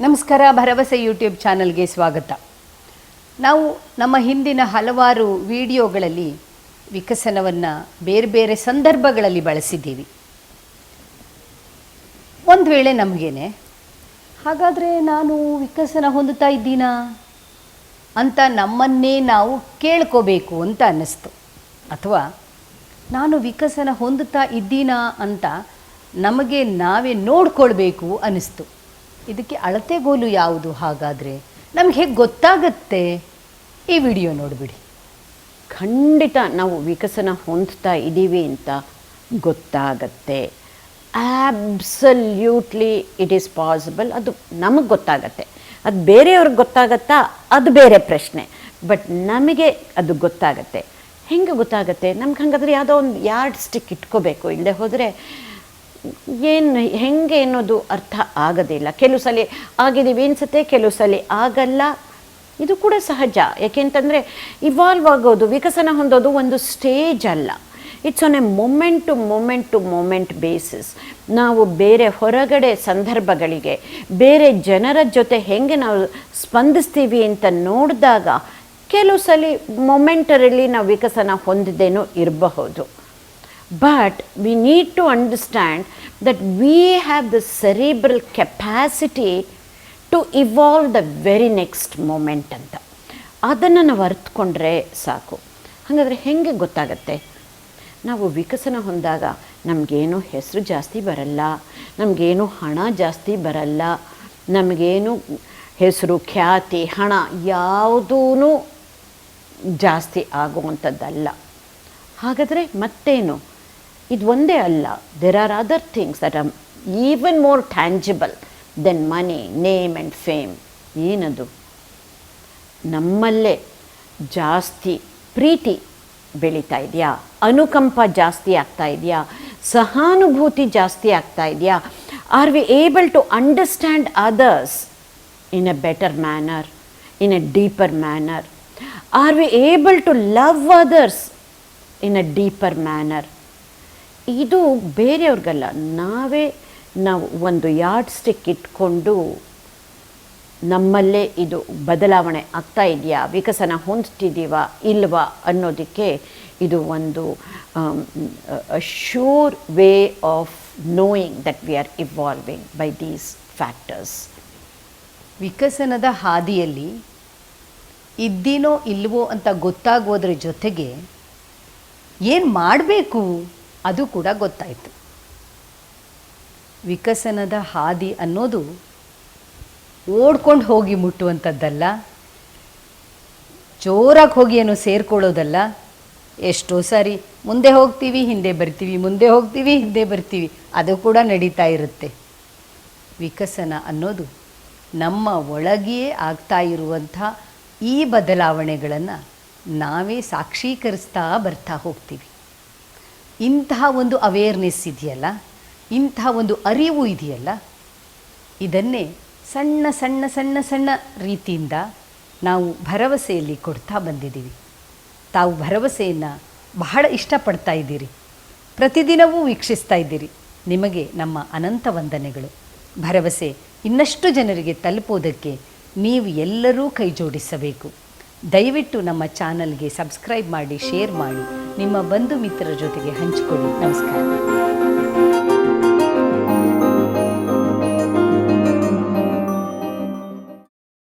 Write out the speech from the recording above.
ನಮಸ್ಕಾರ, ಭರವಸೆ ಯೂಟ್ಯೂಬ್ ಚಾನಲ್ಗೆ ಸ್ವಾಗತ. ನಾವು ನಮ್ಮ ಹಿಂದಿನ ಹಲವಾರು ವಿಡಿಯೋಗಳಲ್ಲಿ ವಿಕಸನವನ್ನು ಬೇರೆ ಬೇರೆ ಸಂದರ್ಭಗಳಲ್ಲಿ ಬಳಸಿದ್ದೀವಿ. ಒಂದು ವೇಳೆ ನಮಗೇನೆ, ಹಾಗಾದರೆ ನಾನು ವಿಕಸನ ಹೊಂದುತ್ತಾ ಇದ್ದೀನಾ? ಅಂತ ನಮ್ಮನ್ನೇ ನಾವು ಕೇಳ್ಕೋಬೇಕು ಅಂತ ಅನ್ನಿಸ್ತು. ಅಥವಾ ನಾನು ವಿಕಸನ ಹೊಂದುತ್ತಾ ಇದ್ದೀನಾ ಅಂತ ನಮಗೆ ನಾವೇ ನೋಡ್ಕೊಳ್ಬೇಕು ಅನ್ನಿಸ್ತು. ಇದಕ್ಕೆ ಅಳತೆಗೋಲು ಯಾವುದು ಹಾಗಾದರೆ? ನಮ್ಗೆ ಹೇಗೆ ಗೊತ್ತಾಗತ್ತೆ? ಈ ವಿಡಿಯೋ ನೋಡಿಬಿಡಿ. ಖಂಡಿತ ನಾವು ವಿಕಸನ ಹೊಂದ್ತಾ ಇದ್ದೀವಿ ಅಂತ ಗೊತ್ತಾಗತ್ತೆ. ಆಬ್ಸಲ್ಯೂಟ್ಲಿ ಇಟ್ ಈಸ್ ಪಾಸಿಬಲ್ ಅದು ನಮಗೆ ಗೊತ್ತಾಗತ್ತೆ. ಅದು ಬೇರೆಯವ್ರಿಗೆ ಗೊತ್ತಾಗತ್ತಾ? ಅದು ಬೇರೆ ಪ್ರಶ್ನೆ. ಬಟ್ ನಮಗೆ ಅದು ಗೊತ್ತಾಗತ್ತೆ. ಹೆಂಗೆ ಗೊತ್ತಾಗತ್ತೆ? ನಮ್ಗೆ ಹಂಗಾದ್ರೆ ಯಾವುದೋ ಒಂದು ಯಾರ್ಡ್ ಸ್ಟಿಕ್ ಇಟ್ಕೋಬೇಕು. ಇಲ್ಲದೆ ಹೋದರೆ ಏನು ಹೆಂಗೆ ಅನ್ನೋದು ಅರ್ಥ ಆಗೋದಿಲ್ಲ ಕೆಲವು ಸಲ ಆಗಿದ್ದೀವಿ ಅನ್ಸುತ್ತೆ, ಕೆಲವು ಸಲ ಆಗಲ್ಲ. ಇದು ಕೂಡ ಸಹಜ. ಯಾಕೆಂತಂದರೆ ಇವಾಲ್ವ್ ಆಗೋದು, ವಿಕಸನ ಹೊಂದೋದು ಒಂದು ಸ್ಟೇಜ್ ಅಲ್ಲ. It's on a moment to moment to moment basis ನಾವು ಬೇರೆ ಹೊರಗಡೆ ಸಂದರ್ಭಗಳಿಗೆ, ಬೇರೆ ಜನರ ಜೊತೆ ಹೆಂಗೆ ನಾವು ಸ್ಪಂದಿಸ್ತೀವಿ ಅಂತ ನೋಡಿದಾಗ ಕೆಲವು ಸಲ ಮೊಮೆಂಟರಲ್ಲಿ ನಾವು ವಿಕಸನ ಹೊಂದಿದ್ದೇನೂ ಇರಬಹುದು. But we need to understand that we have the cerebral capacity to evolve the very next moment ಅಂತ. ಅದನ್ನು ನಾವು ಅರ್ಥಕೊಂಡ್ರೆ ಸಾಕು. ಹಾಗಾದರೆ ಹೆಂಗೆ ಗೊತ್ತಾಗತ್ತೆ? ನಾವು ವಿಕಸನ ಹೊಂದಾಗ ನಮಗೇನು ಹೆಸರು ಜಾಸ್ತಿ ಬರಲ್ಲ, ನಮಗೇನು ಹಣ ಜಾಸ್ತಿ ಬರಲ್ಲ, ನಮಗೇನು ಹೆಸರು, ಖ್ಯಾತಿ, ಹಣ ಯಾವುದೂ ಜಾಸ್ತಿ ಆಗುವಂಥದ್ದಲ್ಲ. ಹಾಗಾದರೆ ಮತ್ತೇನು? ಇದು ಒಂದೇ ಅಲ್ಲ. There are other things that are even more tangible than money name and fame ಏನದು? ನಮ್ಮಲ್ಲೇ ಜಾಸ್ತಿ ಪ್ರೀತಿ ಬೆಳೀತಾ ಇದೆಯಾ? ಅನುಕಂಪ ಜಾಸ್ತಿ ಆಗ್ತಾ ಇದೆಯಾ? ಸಹಾನುಭೂತಿ ಜಾಸ್ತಿ ಆಗ್ತಾ ಇದೆಯಾ? Are we able to understand others in a better manner in a deeper manner are we able to love others in a deeper manner ಇದು ಬೇರೆಯವ್ರಿಗಲ್ಲ. ನಾವೇ ನಾವು ಒಂದು ಯಾರ್ಡ್ ಸ್ಟಿಕ್ ಇಟ್ಕೊಂಡು ನಮ್ಮಲ್ಲೇ ಇದು ಬದಲಾವಣೆ ಆಗ್ತಾ ಇದೆಯಾ? ವಿಕಸನ ಹೊಂದ್ತಿದ್ದೀವಾ? ಇಲ್ವಾ? ಅನ್ನೋದಕ್ಕೆ ಇದು ಒಂದು sure way of knowing that we are evolving by these factors ವಿಕಸನದ ಹಾದಿಯಲ್ಲಿ ಇದ್ದೀನೋ ಇಲ್ವೋ ಅಂತ ಗೊತ್ತಾಗೋದ್ರ ಜೊತೆಗೆ ಏನು ಮಾಡಬೇಕು? ಅದು ಕೂಡ ಗೊತ್ತಾಯಿತು. ವಿಕಸನದ ಹಾದಿ ಅನ್ನೋದು ಓಡ್ಕೊಂಡು ಹೋಗಿ ಮುಟ್ಟುವಂಥದ್ದಲ್ಲ, ಜೋರಾಗಿ ಹೋಗಿ ಏನು ಸೇರ್ಕೊಳ್ಳೋದಲ್ಲ, ಎಷ್ಟೋ ಸಾರಿ ಮುಂದೆ ಹೋಗ್ತೀವಿ, ಹಿಂದೆ ಬರ್ತೀವಿ, ಮುಂದೆ ಹೋಗ್ತೀವಿ, ಹಿಂದೆ ಬರ್ತೀವಿ, ಅದು ಕೂಡ ನಡೀತಾ ಇರುತ್ತೆ. ವಿಕಸನ ಅನ್ನೋದು ನಮ್ಮ ಒಳಗೆಯೇ ಆಗ್ತಾ ಇರುವಂಥ ಈ ಬದಲಾವಣೆಗಳನ್ನು ನಾವೇ ಸಾಕ್ಷೀಕರಿಸ್ತಾ ಬರ್ತಾ ಹೋಗ್ತೀವಿ. ಇಂತಹ ಒಂದು ಅವೇರ್ನೆಸ್ ಇದೆಯಲ್ಲ, ಇಂತಹ ಒಂದು ಅರಿವು ಇದೆಯಲ್ಲ, ಇದನ್ನೇ ಸಣ್ಣ ಸಣ್ಣ ಸಣ್ಣ ಸಣ್ಣ ರೀತಿಯಿಂದ ನಾವು ಭರವಸೆಯಲ್ಲಿ ಕೊಡ್ತಾ ಬಂದಿದ್ದೀವಿ. ತಾವು ಭರವಸೆಯನ್ನು ಬಹಳ ಇಷ್ಟಪಡ್ತಾ ಇದ್ದೀರಿ. ಪ್ರತಿದಿನವೂ ವೀಕ್ಷಿಸ್ತಾ ಇದ್ದೀರಿ. ನಿಮಗೆ ನಮ್ಮ ಅನಂತ ವಂದನೆಗಳು. ಭರವಸೆ ಇನ್ನಷ್ಟು ಜನರಿಗೆ ತಲುಪೋದಕ್ಕೆ ನೀವು ಎಲ್ಲರೂ ಕೈ ಜೋಡಿಸಬೇಕು ದಯವಿಟ್ಟು ನಮ್ಮ ಚಾನಲ್ಗೆ ಸಬ್ಸ್ಕ್ರೈಬ್ ಮಾಡಿ ಶೇರ್ ಮಾಡಿ. ನಿಮ್ಮ ಬಂಧು ಮಿತ್ರರ ಜೊತೆಗೆ ಹಂಚಿಕೊಳ್ಳಿ. ನಮಸ್ಕಾರ.